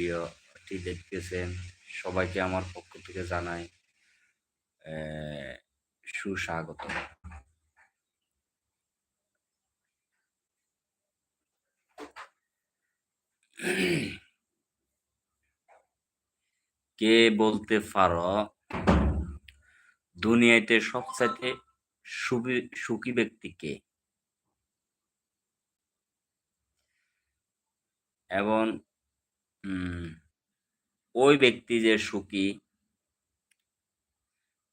ভিডিওটি দেখতেছেন সবাইকে আমার পক্ষ থেকে জানাই সুস্বাগত। কে বলতে পারো, দুনিয়াতে সবচাইতে সুখী সুখী ব্যক্তি কে? এবং ওই ব্যক্তি যে সুখী,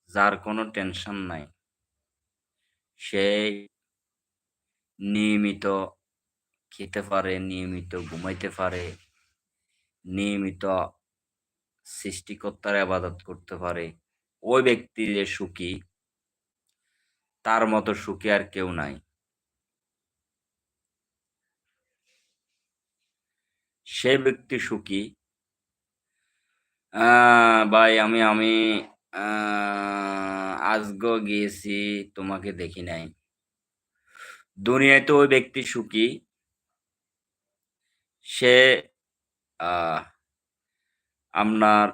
যার কোনো টেনশন নাই, সে নিয়মিত খেতে পারে, নিয়মিত ঘুমাইতে পারে, নিয়মিত সৃষ্টিকর্তার আবাদত করতে পারে, ওই ব্যক্তি যে সুখী, তার মতো সুখী আর কেউ নাই। সে ব্যক্তি সুখী। ভাই, আমি আমি আজগো গিয়েছি, তোমাকে দেখি নাই। দুনিয়ায় তো ওই ব্যক্তি সুখী। সে আপনার,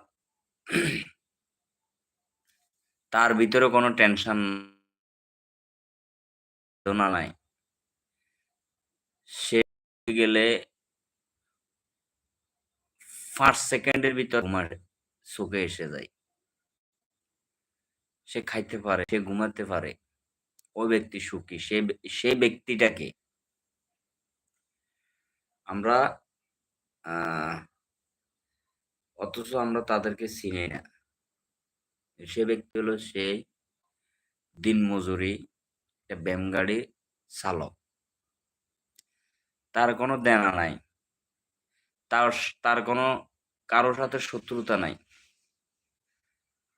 তার ভিতরে কোনো টেনশন নাই। সে গেলে ফার্স্ট সেকেন্ডের ভিতর ঘুমার চোখে এসে যায়। সে খাইতে পারে, সে ঘুমাতে পারে। ওই ব্যক্তি সুখী, সে সে ব্যক্তিটাকে আমরা অথচ আমরা তাদেরকে চিনি না। সে ব্যক্তি হলো সে দিন মজুরি ব্যায়াম গাড়ি চালক। তার কোনো দেনা নাই। তার তার কোনো কারোর সাথে শত্রুতা নাই।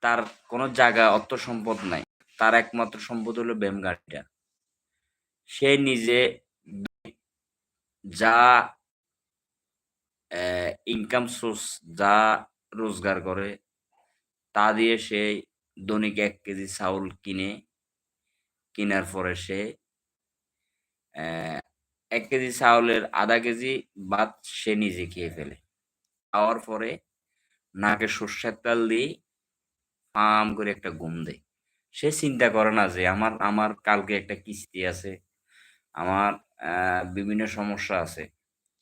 তার কোনো জায়গা, অর্থ সম্পদ নাই। তার একমাত্র সম্পদ হলো ব্যায়াম গাড়িটা সে নিজে যা ইনকাম সোর্স যা রোজগার করে, তা দিয়ে সে দৈনিক এক কেজি চাউল কিনে, কেনার পরে সে এক কেজি চাউলের আধা কেজি ভাত সে নিজে খেয়ে ফেলে। খাওয়ার পরে নাকে সর্ষের তেল দিয়ে ফাম করে একটা ঘুম দেয়। সে চিন্তা করে না যে আমার আমার কালকে একটা কিস্তি আছে, আমার বিভিন্ন সমস্যা আছে,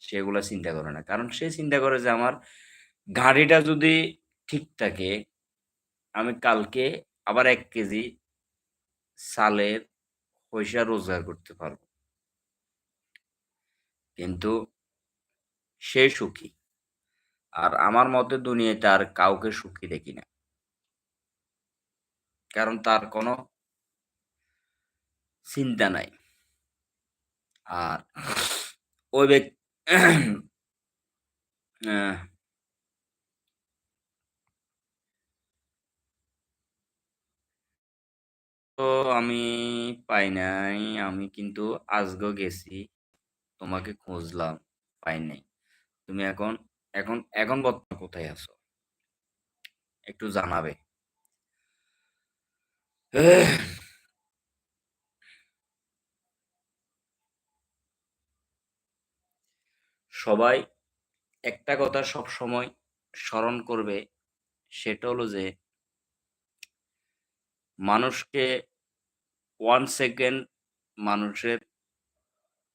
সেগুলো চিন্তা করে না। কারণ সে চিন্তা করে যে আমার গাড়িটা যদি ঠিক থাকে, আমি কালকে আবার এক কেজি সালের পয়সা রোজগার করতে পারব। কিন্তু সে সুখী। আর আমার মতে দুনিয়াতে আর কাউকে সুখী দেখি না। কারণ তার কোনো চিন্তা নাই। আর ওই ব্যক্তি তো আমি পাই নাই, আমি কিন্তু আজগো গেছি। তোমাকে খুঁজলাম, পাই নাই। তুমি এখন এখন এখন বর্তমান কোথায় আছো? একটু জানাবে। সবাই একটা কথা সব সময় স্মরণ করবে, সেটা হলো যে, মানুষকে ওয়ান সেকেন্ড মানুষের,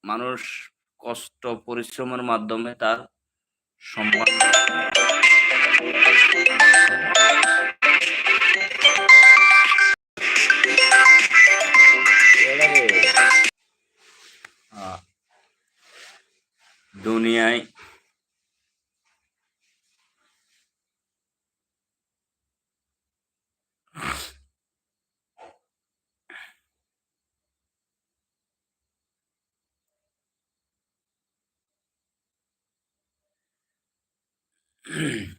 মানুষ কষ্ট পরিশ্রমের মাধ্যমে তার সম্মান Mm-hmm.